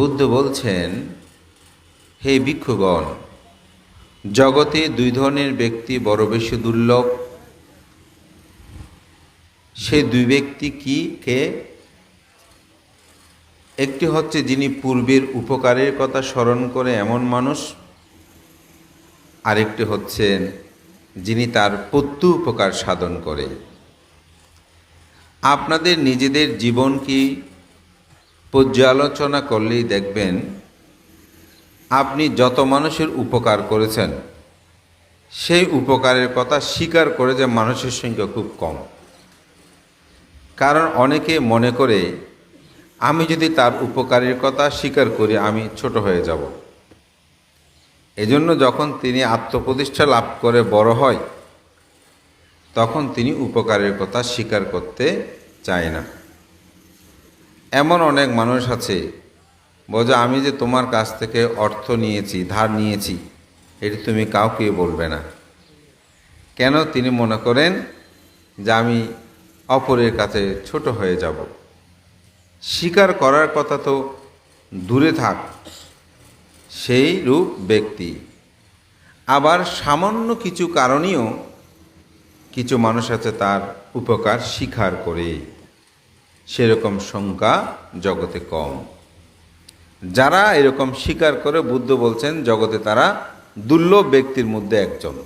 বুদ্ধ বলছেন, হে ভিক্ষুগণ, জগতে দুই ধরনের ব্যক্তি বড় বেশি দুর্লভ। সেই দুই ব্যক্তি কি, কে? একটি হচ্ছে যিনি পূর্বের উপকারের কথা স্মরণ করে এমন মানুষ। আরেকটি হচ্ছেন যিনি তার প্রত্যু উপকার সাধন করে। আপনাদের নিজেদের জীবন কি পর্যালোচনা করলেই দেখবেন আপনি যত মানুষের উপকার করেছেন, সেই উপকারের কথা স্বীকার করে যে মানুষের সংখ্যা খুব কম। কারণ অনেকে মনে করে, আমি যদি তার উপকারের কথা স্বীকার করি, আমি ছোট হয়ে যাব। এজন্য যখন তিনি আত্মপ্রতিষ্ঠা লাভ করে বড় হয়, তখন তিনি উপকারের কথা স্বীকার করতে চায় না। এমন অনেক মানুষ আছে, বোঝা আমি যে তোমার কাছ থেকে অর্থ নিয়েছি, ধার নিয়েছি, এটি তুমি কাউকে বলবে না। কেন তিনি মনে করেন যে আমি অপরের কাছে ছোট হয়ে যাব? স্বীকার করার কথা তো দূরে থাক, সেই রূপ ব্যক্তি। আবার সামান্য কিছু কারণেও কিছু মানুষ আছে তার উপকার স্বীকার করে সেরকম সংখ্যা জগতে কম। যারা এরকম স্বীকার করে বুদ্ধ বলছেন, জগতে তারা দুর্লভ ব্যক্তির মধ্যে একজন।